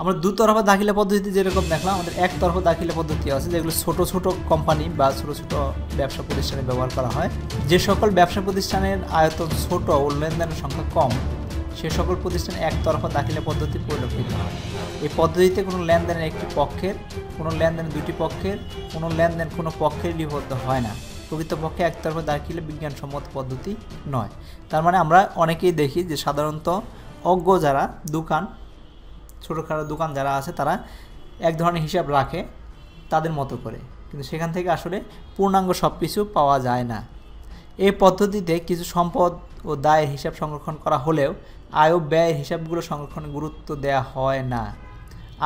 আমরা দুতরফা দাখিলা পদ্ধতি যেরকম দেখলাম, আমাদের একতরফা দাখিলা পদ্ধতি আছে যেগুলো ছোট ছোট কোম্পানি বা ছোট ছোট ব্যবসা প্রতিষ্ঠানে ব্যবহার করা হয়। যে সকল ব্যবসা প্রতিষ্ঠানের আয়তন ছোট ও লেনদেনের সংখ্যা কম, সে সকল প্রতিষ্ঠানে একতরফা দাখিলা পদ্ধতি পরিলক্ষিত হয়। এই পদ্ধতিতে কোনো লেনদেনের একটি পক্ষের, কোনো লেনদেন দুটি পক্ষের, কোনো লেনদেন কোনো পক্ষের লিপিবদ্ধ হয় না। প্রকৃতপক্ষে একতরফা দাখিলা বিজ্ঞানসম্মত পদ্ধতি নয়। তার মানে আমরা অনেকেই দেখি যে সাধারণত অজ্ঞ যারা, দোকান ছোটোখাটো দোকান যারা আছে, তারা এক ধরনের হিসাব রাখে তাদের মতো করে। কিন্তু সেখান থেকে আসলে পূর্ণাঙ্গ সব কিছু পাওয়া যায় না। এই পদ্ধতিতে কিছু সম্পদ ও দায়ের হিসাব সংরক্ষণ করা হলেও আয় ও ব্যয়ের হিসাবগুলো সংরক্ষণে গুরুত্ব দেওয়া হয় না।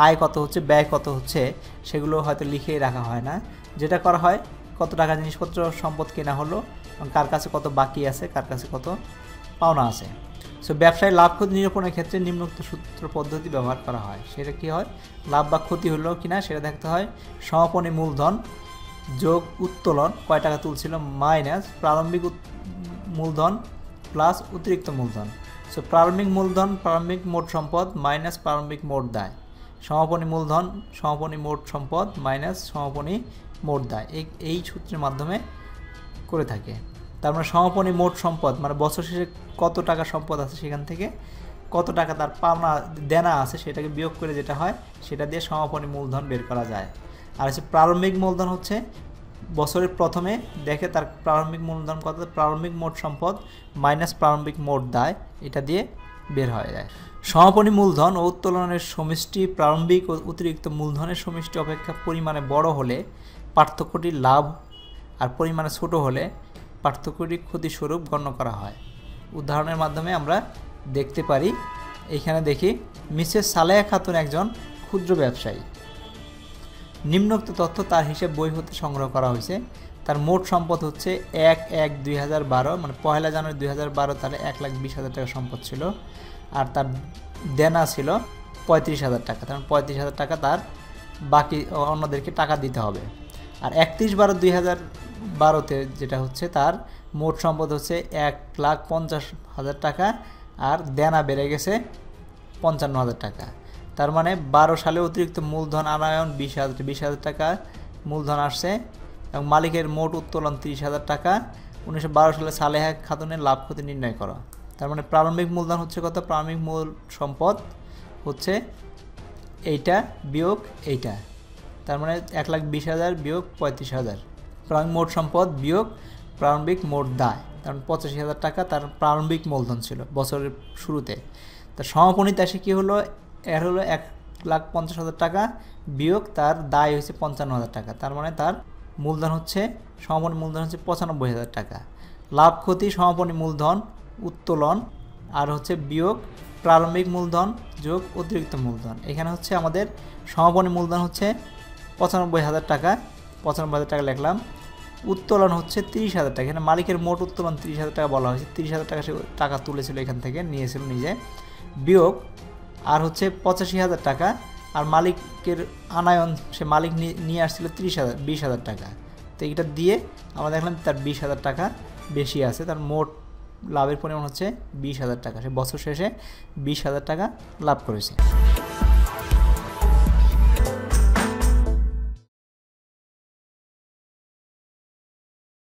আয় কত হচ্ছে, ব্যয় কত হচ্ছে, সেগুলো হয়তো লিখেই রাখা হয় না। যেটা করা হয়, কত টাকা জিনিসপত্র সম্পদ কেনা হলো কার কাছে কত বাকি আছে, কার কাছে কত পাওনা আছে। সো ব্যবসায় লাভ ক্ষতি নিরূপণের ক্ষেত্রে নিম্নোক্ত সূত্র পদ্ধতি ব্যবহার করা হয়। সেটা কি হয়? লাভ বা ক্ষতি হলো কি না সেটা দেখতে হয়। সমাপনী মূলধন যোগ উত্তোলন, কয় টাকা তুলছিল? মাইনাস প্রারম্ভিক মূলধন প্লাস অতিরিক্ত মূলধন। সো প্রারম্ভিক মূলধন, প্রারম্ভিক মোট সম্পদ মাইনাস প্রারম্ভিক মোট দায়। সমাপনী মূলধন, সমাপনী মোট সম্পদ মাইনাস সমাপনী মোট দায়। এই সূত্রের মাধ্যমে করে থাকে। তার মানে সমাপনী মোট সম্পদ মানে বছর শেষে কত টাকা সম্পদ আছে সেখান থেকে, কত টাকা তার পাওনা দেনা আছে সেটাকে বিয়োগ করে যেটা হয়, সেটা দিয়ে সমাপনী মূলধন বের করা যায়। আর হচ্ছে প্রারম্ভিক মূলধন হচ্ছে, বছরের প্রথমে দেখে তার প্রারম্ভিক মূলধন কত, প্রারম্ভিক মোট সম্পদ মাইনাস প্রারম্ভিক মোট দায়, এটা দিয়ে বের হয়ে যায়। সমাপনী মূলধন ও উত্তোলনের সমষ্টি, প্রারম্ভিক ও অতিরিক্ত মূলধনের সমষ্টি অপেক্ষা পরিমাণে বড় হলে পার্থক্যটি লাভ আর পরিমাণে ছোট হলে পার্থক্যটি ক্ষতিস্বরূপ গণ্য করা হয়। উদাহরণের মাধ্যমে আমরা দেখতে পারি এইখানে দেখি, মিসেস সালেহা খাতুন একজন ক্ষুদ্র ব্যবসায়ী। নিম্নোক্ত তথ্য তার হিসেব বই হতে সংগ্রহ করা হয়েছে। তার মোট সম্পদ হচ্ছে এক এক দুই হাজার বারো মানে পয়লা জানুয়ারি দুই হাজার বারো তাহলে এক লাখ বিশ হাজার টাকা সম্পদ ছিল। আর তার দেনা ছিল পঁয়ত্রিশ হাজার টাকা, তার মানে পঁয়ত্রিশ হাজার টাকা তার বাকি অন্যদেরকে টাকা দিতে হবে। আর একত্রিশ বারো দুই হাজার বারোতে যেটা হচ্ছে তার মোট সম্পদ হচ্ছে এক লাখ পঞ্চাশ হাজার টাকা আর দেনা বেড়ে গেছে পঞ্চান্ন হাজার টাকা। তার মানে বারো সালে অতিরিক্ত মূলধন আনায়ন বিশ হাজার বিশ হাজার টাকা মূলধন আসছে এবং মালিকের মোট উত্তোলন তিরিশ হাজার টাকা। উনিশশো বারো সালে সালেহা খাতুনের লাভ ক্ষতি নির্ণয় করা। তার মানে প্রারম্ভিক মূলধন হচ্ছে কত? প্রারম্ভিক মূল সম্পদ হচ্ছে এইটা বিয়োগ এইটা। তার মানে এক লাখ বিশ হাজার বিয়োগ পঁয়ত্রিশ হাজার। প্রারম্ভিক মোট সম্পদ বিয়োগ প্রারম্ভিক মোট দায়। তার মানে পঁচাশি হাজার টাকা তার প্রারম্ভিক মূলধন ছিল বছরের শুরুতে। তার সমাপনীতে এসে কী হলো? এর হলো এক লাখ পঞ্চাশ হাজার টাকা বিয়োগ তার দায় হয়েছে পঞ্চান্ন হাজার টাকা। তার মানে তার মূলধন হচ্ছে, সমাপনী মূলধন হচ্ছে পঁচানব্বই হাজার টাকা। লাভ, ক্ষতি, সমাপনী মূলধন, উত্তোলন, আর হচ্ছে বিয়োগ প্রারম্ভিক মূলধন যোগ অতিরিক্ত মূলধন। এখানে হচ্ছে আমাদের সমাপনী মূলধন হচ্ছে পঁচানব্বই হাজার টাকা, পঁচানব্বই হাজার টাকা লিখলাম। উত্তোলন হচ্ছে তিরিশ হাজার টাকা। এখানে মালিকের মোট উত্তোলন তিরিশ হাজার টাকা বলা হয়েছে। তিরিশ হাজার টাকা সে টাকা তুলেছিল এখান থেকে, নিয়েছিল নিজে। বিয়োগ, আর হচ্ছে পঁচাশি হাজার টাকা। আর মালিকের আনায়ন, সে মালিক নিয়ে- আসছিল তিরিশ হাজার, বিশ হাজার টাকা। তো এটা দিয়ে আমরা দেখলাম তার বিশ হাজার টাকা বেশি আছে। তার মোট লাভের পরিমাণ হচ্ছে বিশ হাজার টাকা। সে বছর শেষে বিশ হাজার টাকা লাভ করেছে।